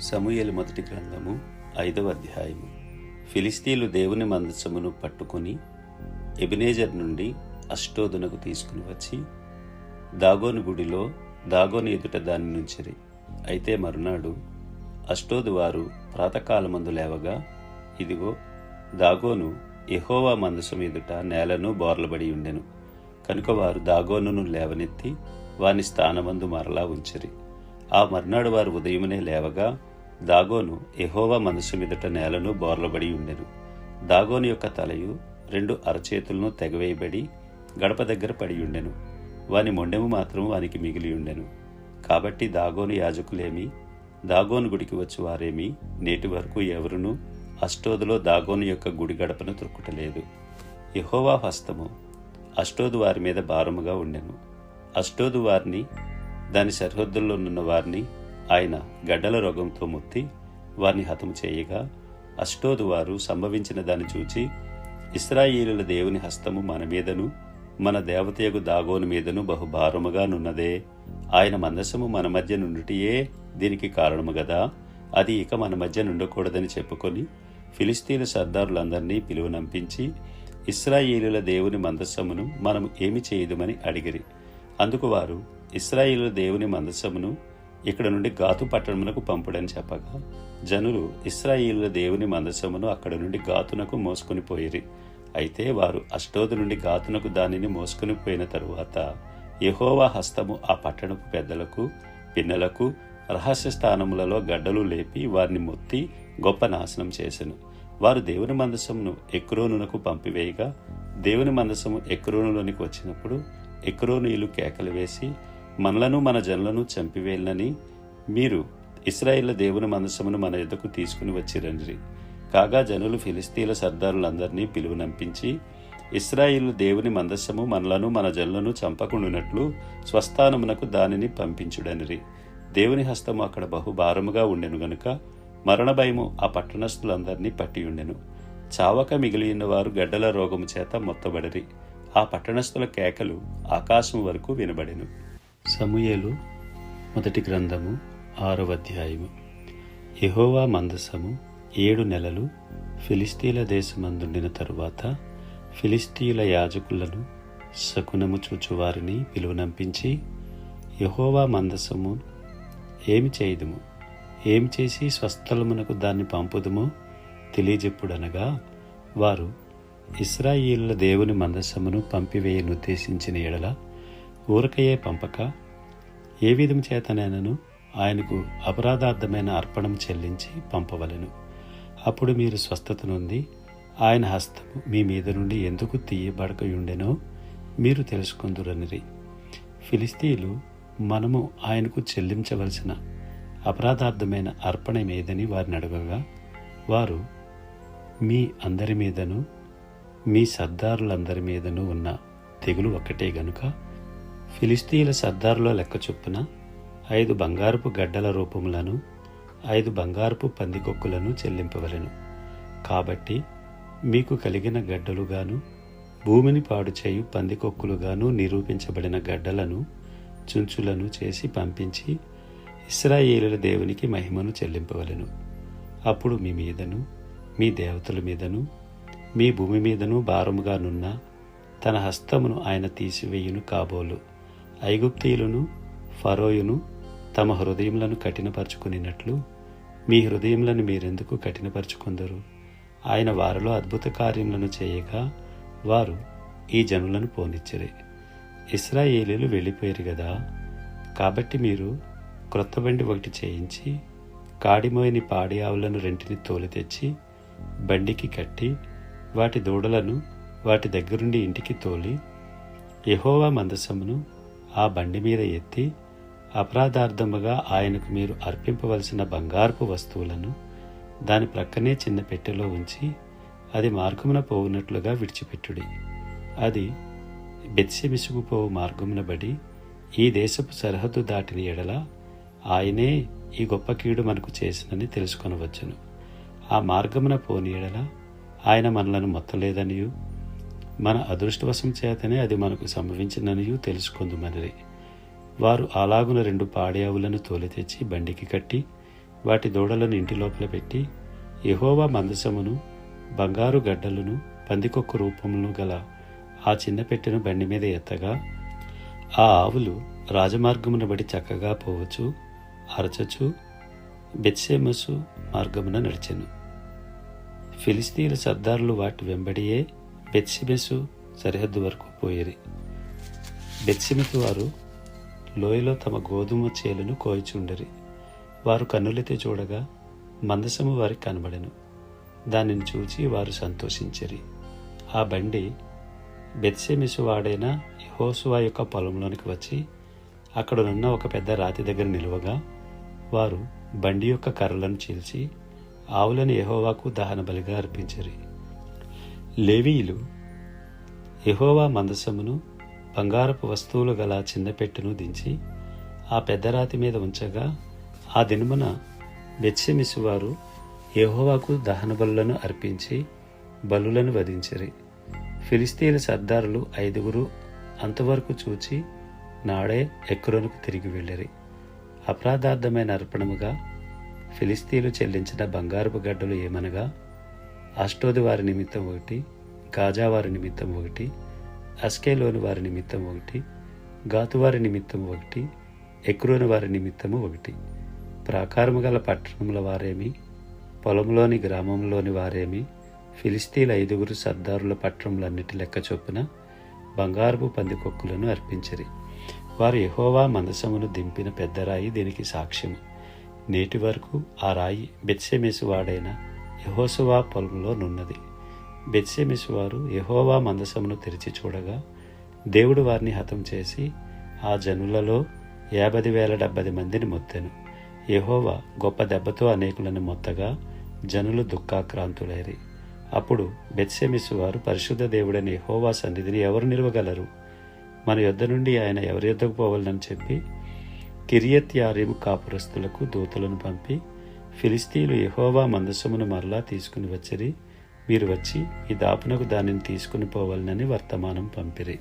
సమూయలు మొదటి గ్రంథము ఐదవ అధ్యాయము. ఫిలిస్తీన్లు దేవుని మందసమును పట్టుకొని ఎబినేజర్ నుండి అష్టోదునకు తీసుకుని వచ్చి దాగోను గుడిలో దాగోని ఎదుట దాని నుంచిరి. అయితే మరునాడు అష్టోదు వారు ప్రాతకాలమందు లేవగా ఇదిగో దాగోను ఎహోవా మందసం ఎదుట నేలను బోర్లబడి ఉండెను. కనుక వారు దాగోనును లేవనెత్తి వాని స్థానమందు మరలా ఉంచిరి. ఆ మర్నాడు వారు ఉదయమునే లేవగా దాగోను ఎహోవా మనసు మీదట నేలను బోర్లబడి ఉండెను. దాగోను యొక్క తలయు రెండు అరచేతులను తెగవేయబడి గడప దగ్గర పడి ఉండెను. వాని మొండెము మాత్రం వానికి మిగిలి ఉండెను. కాబట్టి దాగోను యాజకులేమి దాగోను గుడికి వచ్చి వారేమి నేటి వరకు ఎవరునూ అష్టోదులో దాగోను యొక్క గుడి గడపను త్రొక్కుటలేదు. ఎహోవా హస్తము అష్టోదు వారి మీద భారముగా ఉండెను. అష్టోదు వారిని దాని సరిహద్దుల్లో ఉన్న వారిని ఆయన గడ్డల రోగంతో ముత్తి వారిని హతము చేయగా అష్టోదు వారు సంభవించిన దాన్ని చూచి ఇస్రాయేలుల దేవుని హస్తము మన మీదను మన దేవతయగు దాగోని మీదను బహుభారముగా నున్నదే. ఆయన మందసము మన మధ్య నుండిటియే దీనికి కారణము గదా. అది ఇక మన మధ్య నుండకూడదని చెప్పుకొని ఫిలిస్తీన్ సర్దారులందరినీ పిలువనంపించి ఇస్రాయేలుల దేవుని మందస్సమును మనం ఏమి చేయదుమని అడిగిరి. అందుకు వారు ఇస్రాయిలు దేవుని మందసమును ఇక్కడ నుండి గాతు పట్టణమునకు పంపుడని చెప్పగా జనులు ఇస్రాయిలు దేవుని మందసమును అక్కడ నుండి గాతునకు మోసుకుని పోయిరి. అయితే వారు అష్టోదు నుండి గాతునకు దానిని మోసుకుని పోయిన తరువాత యహోవా హస్తము ఆ పట్టణపు పెద్దలకు పిన్నలకు రహస్య స్థానములలో గడ్డలు లేపి వారిని మొత్తి గొప్ప నాశనం చేసెను. వారు దేవుని మందసమును ఎక్రోనునకు పంపివేయగా దేవుని మందసము ఎక్రోనులోనికి వచ్చినప్పుడు ఎక్రోనీయులు కేకలు వేసి మనలను మన జనులను చంపివేయాలని మీరు ఇస్రాయేళ్ళ దేవుని మనసమును మన ఎద్దకు తీసుకుని వచ్చిరండ్రి. కాగా జనులు ఫిలిస్తీన్ల సర్దారులందరినీ పిలువనంపించి ఇస్రాయిల్ దేవుని మందస్సము మనలను మన జనులను చంపకుండునట్లు స్వస్థానమునకు దానిని పంపించుడనిరి. దేవుని హస్తము అక్కడ బహుభారముగా ఉండెను గనుక మరణ భయము ఆ పట్టణస్థులందరినీ పట్టి ఉండెను. చావక మిగిలిన వారు గడ్డల రోగము చేత మొత్తబడిరి. ఆ పట్టణస్థుల కేకలు ఆకాశం వరకు వినబడెను. సమూయేలు మొదటి గ్రంథము ఆరవ అధ్యాయము. యహోవా మందసము ఏడు నెలలు ఫిలిస్తీన్ల దేశమందుండిన తరువాత ఫిలిస్తీన్ల యాజకులను శకునము చూచువారిని పిలువనంపించి యహోవా మందసము ఏమి చేయదుము? ఏమి చేసి స్వస్థలమునకు దాన్ని పంపుదుమో? తెలియజెప్పుడనగా వారు ఇస్రాయేళ్ళ దేవుని మందసమును పంపివేయనుద్దేశించిన ఎడల ఊరకయే పంపక ఏ విధం చేతనైనను ఆయనకు అపరాధార్థమైన అర్పణం చెల్లించి పంపవలెను. అప్పుడు మీరు స్వస్థత నుండి ఆయన హస్తము మీ మీద నుండి ఎందుకు తీయబడకయుండెనో మీరు తెలుసుకుందురనిరి. ఫిలిస్తీన్లు మనము ఆయనకు చెల్లించవలసిన అపరాధార్థమైన అర్పణ ఏదని వారిని అడగగా వారు మీ అందరి మీదను మీ సర్దారులందరి మీదను ఉన్న తెగులు ఒక్కటే గనుక ఫిలిస్తీన్ల సర్దారుల లెక్క చొప్పున ఐదు బంగారపు గడ్డల రూపములను ఐదు బంగారపు పందికొక్కులను చెల్లింపవలెను. కాబట్టి మీకు కలిగిన గడ్డలుగాను భూమిని పాడు చేయు పందికొక్కులుగాను నిరూపించబడిన గడ్డలను చుంచులను చేసి పంపించి ఇస్రాయేలుల దేవునికి మహిమను చెల్లింపవలెను. అప్పుడు మీ మీదను మీ దేవతల మీదను మీ భూమి మీదను భారముగానున్న తన హస్తమును ఆయన తీసివేయును కాబోలు. ఐగుప్తీయులను ఫరోయును తమ హృదయములను కఠినపరుచుకునినట్లు మీ హృదయములను మీరెందుకు కఠినపరుచుకుందరు? ఆయన వారిలో అద్భుత కార్యములను చేయగా వారు ఈ జనులను పోనిచ్చరే. ఇస్రాయేలీలు వెళ్ళిపోయారు కదా కాబట్టి మీరు క్రొత్త బండి ఒకటి చేయించి కాడిమోయని పాడి ఆవులను రెంటిని తోలి తెచ్చి బండికి కట్టి వాటి దూడలను వాటి దగ్గరుండి ఇంటికి తోలి యహోవా మందసమును ఆ బండి మీద ఎత్తి అపరాధార్థముగా ఆయనకు మీరు అర్పింపవలసిన బంగారపు వస్తువులను దాని ప్రక్కనే చిన్న పెట్టెలో ఉంచి అది మార్గమున పోవునట్లుగా విడిచిపెట్టుడి. అది బెత్సెమిసుగుపోవు మార్గమున బడి ఈ దేశపు సరిహద్దు దాటిన ఎడల ఆయనే ఈ గొప్ప కీడు మనకు చేసినని తెలుసుకొనవచ్చును. ఆ మార్గమున పోని ఎడల ఆయన మనలను మొత్తలేదనియు. మన అదృష్టవశం చేతనే అది మనకు సంభవించిననియు తెలుసుకుందుమనిరి వారు అలాగున రెండు పాడేవులను తోలి తెచ్చి బండికి కట్టి వాటి దూడలను ఇంటి లోపల పెట్టి ఎహోవా మందసమును బంగారు గడ్డలను పందికొక్క రూపమును గల ఆ చిన్న పెట్టెను బండి మీద ఎత్తగా ఆ ఆవులు రాజమార్గమున బడి చక్కగా పోవచ్చు అరచచ్చు బెత్సేమసు మార్గమున నడిచెను. ఫిలిస్తీన్ల సర్దారులు వాటి వెంబడియే బెత్సిబెసు సరిహద్దు వరకు పోయేది. బెత్సిమెతు వారు లోయలో తమ గోధుమ చేలను కోయిచుండరి. వారు కన్నులెత్తి చూడగా మందసము వారికి కనబడెను. దానిని చూచి వారు సంతోషించరి. ఆ బండి బెత్సెమిసు వాడైన యెహోషువ యొక్క పొలంలోనికి వచ్చి అక్కడనున్న ఒక పెద్ద రాతి దగ్గర నిలువగా వారు బండి యొక్క కర్రలను చీల్చి ఆవులను యహోవాకు దహన బలిగా అర్పించరి. లేవీయులు ఎహోవా మందసమును బంగారపు వస్తువులు గల చిన్నపెట్టును దించి ఆ పెద్ద రాతి మీద ఉంచగా ఆ దినమున బెత్సెమిసు వారు ఎహోవాకు దహన బలులను అర్పించి బలులను వధించరి. ఫిలిస్తీన్ సర్దారులు ఐదుగురు అంతవరకు చూచి నాడే ఎక్రోనుకు తిరిగి వెళ్ళిరి. అపరాధార్థమైన అర్పణముగా ఫిలిస్తీన్లు చెల్లించిన బంగారపు గడ్డలు ఏమనగా అష్టోది వారి నిమిత్తం ఒకటి గాజా వారి నిమిత్తం ఒకటి అస్కేలోని వారి నిమిత్తం ఒకటి గాతువారి నిమిత్తం ఒకటి ఎక్రోని వారి నిమిత్తము ఒకటి. ప్రాకారము గల పట్టణముల వారేమి పొలంలోని గ్రామంలోని వారేమి ఫిలిస్తీన్ ఐదుగురు సర్దారుల పట్టణములన్నిటి లెక్క చొప్పున బంగారపు పందికొక్కులను అర్పించరి. వారు ఎహోవా మందసమును దింపిన పెద్ద రాయి దీనికి సాక్ష్యము. నేటి వరకు ఆ రాయి బెత్సెమేసు వాడైన యహోసువా పొలంలో నున్నది. బెత్సెమిస్ వారు యహోవా మందసమును తెరిచి చూడగా దేవుడు వారిని హతం చేసి ఆ జనులలో యాభై వేల డెబ్బది మందిని మొత్తెను. యహోవా గొప్ప దెబ్బతో అనేకులను మొత్తగా జనులు దుఃఖాక్రాంతులైరి. అప్పుడు బెత్సెమిసు వారు పరిశుద్ధ దేవుడైన యహోవా సన్నిధిని ఎవరు నిలవగలరు? మన యొద్ద నుండి ఆయన ఎవరి యొద్దకు పోవాలని చెప్పి కిరియత్ యారీము కాపురస్తులకు దూతలను పంపి ఫిలిస్తీన్లు యహోవా మందసమును మరలా తీసుకుని వచ్చిరి. మీరు వచ్చి ఈ దాపునకు దానిని తీసుకుని పోవాలని వర్తమానం పంపిరి.